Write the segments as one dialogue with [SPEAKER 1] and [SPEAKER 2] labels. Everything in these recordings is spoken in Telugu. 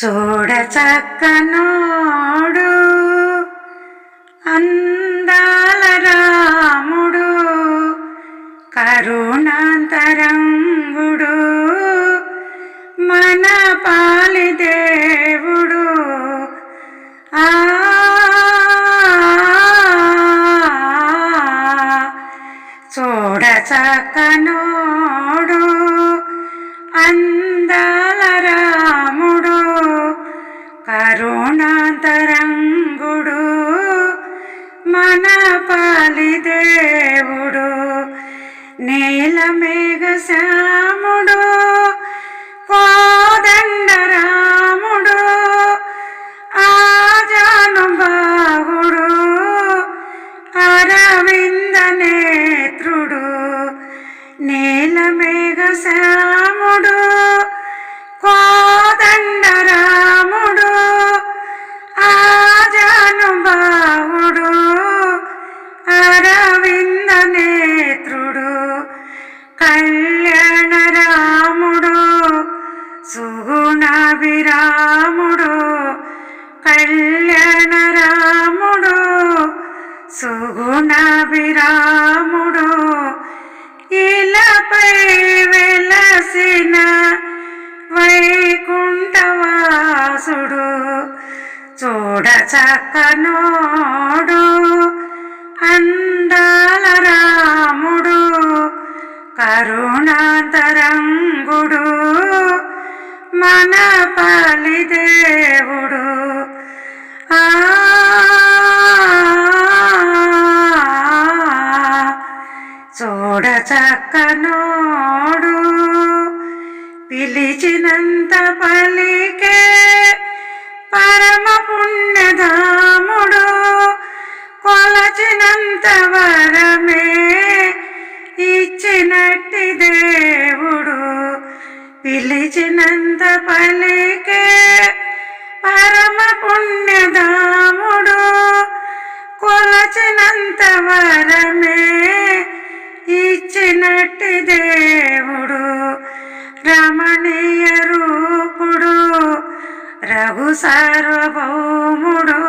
[SPEAKER 1] చూడ చక్కనోడు అందాల రాముడు కరుణాంతరంగుడు మన పాలిదేవుడు ఆ చూడ చక్కనోడు అందాల మన పాలి దేవుడు నీల మేఘ శ్యాముడు రాముడు కళ్యాణ రాముడు సుగుణాభిరాముడు ఇలాపై వెలసిన వైకుంఠవాసుడు చూడ చక్కనోడు అందాల రాముడు కరుణాంతరం మన పాలి దేవుడు. ఆ చూడ చక్కనోడు. పిలిచినంత పలికే పరమ పుణ్యధాముడు. కొలచినంత వరమే ఇచ్చినట్టిదే పిలిచినంత పలికే పరమ పుణ్యధాముడు కొలచినంత వరమే ఇచ్చినట్టి దేవుడు రమణీయ రూపుడు రఘు సార్వభౌముడు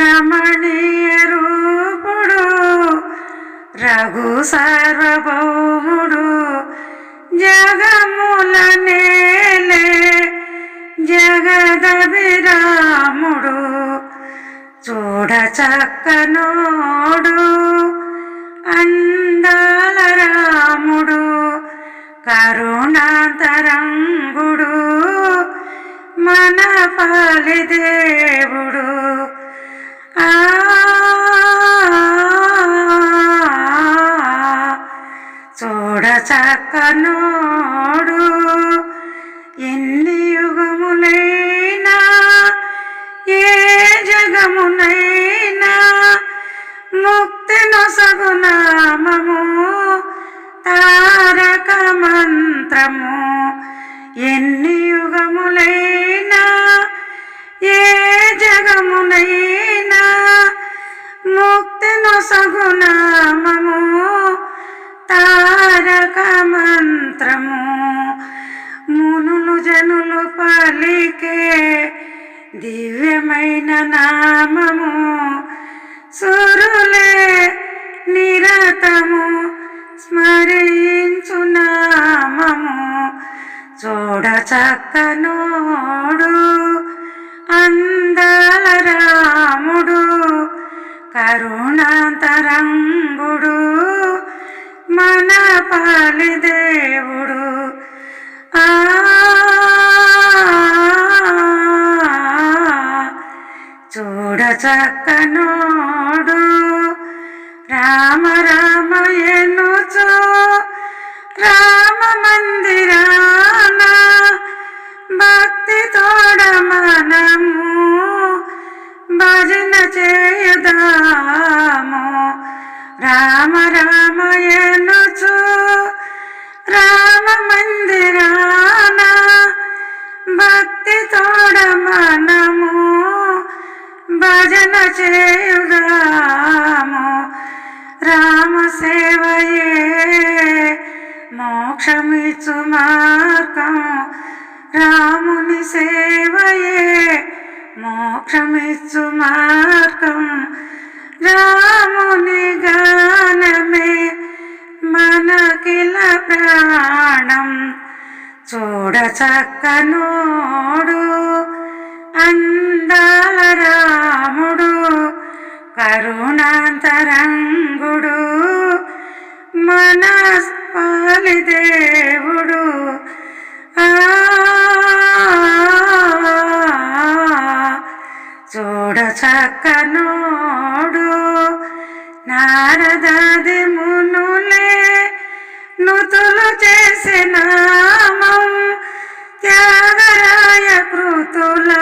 [SPEAKER 1] రమణీయ రూపుడు రఘు సార్వభౌముడు జగముల నేలే జగదభిరాముడు చూడ చక్కనోడు అందాల రాముడు కరుణాంతరంగుడు మన పాలిదే ముక్తి తారక మంత్రము ఎన్ని యుగములైనా ఏ జగమునైనా ముక్తిను నొసగు తారక మంత్రము మునులు జనులు పలికే దివ్యమైన నామము. సురులే నిరతము స్మరించునామము చూడ చక్కనోడు అందాల రాముడు కరుణాంతరంగుడు మన పాలి దేవుడు. ఆ చూడ చక్కనోడు రామ మందిరాన భక్తి తోడ మనము భజన చేయదాము. రామ రామ ఎనుచు రామ మందిరాన భక్తి తోడ మనము భజన చేయుగాము రామ సేవయే మోక్షమిచ్చు మార్గం. రాముని సేవయే మోక్షమిచ్చు మార్గం. రాముని గానమే మనకిల ప్రాణం. చూడ చక్కనోడు అందాల రాముడు కరుణాంతరంగుడు. మన దేవుడు. ఆ చూడ చక్కనోడు. నారదాది మునులే నుతులు చేసిన త్యాగరాయ కృతుల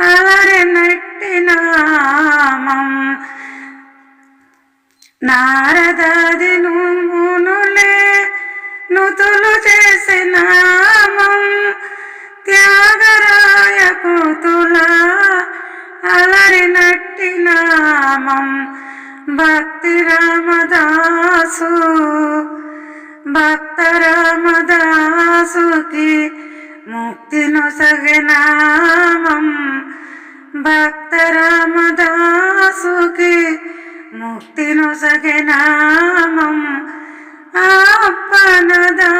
[SPEAKER 1] అవరి నట్టి నామం. నారదాది నుతులు చేసిన త్యాగరాయ కూతుల అలరి నట్టి నామం భక్తి రామదాసు భక్త రామదాసుకి ముక్తిను సగనామం భక్త రామదాసుకి ముక్తిను సగనామం అప్పనదాసుని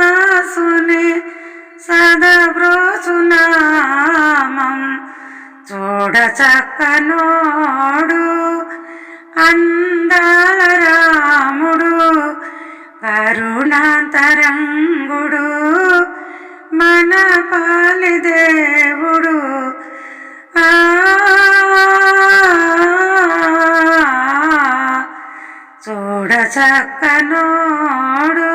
[SPEAKER 1] సదబ్రోసునామం చూడ చక్కనోడు అందాల రాముడు కరుణాంతరంగుడు మన పాలి చక్కనోడు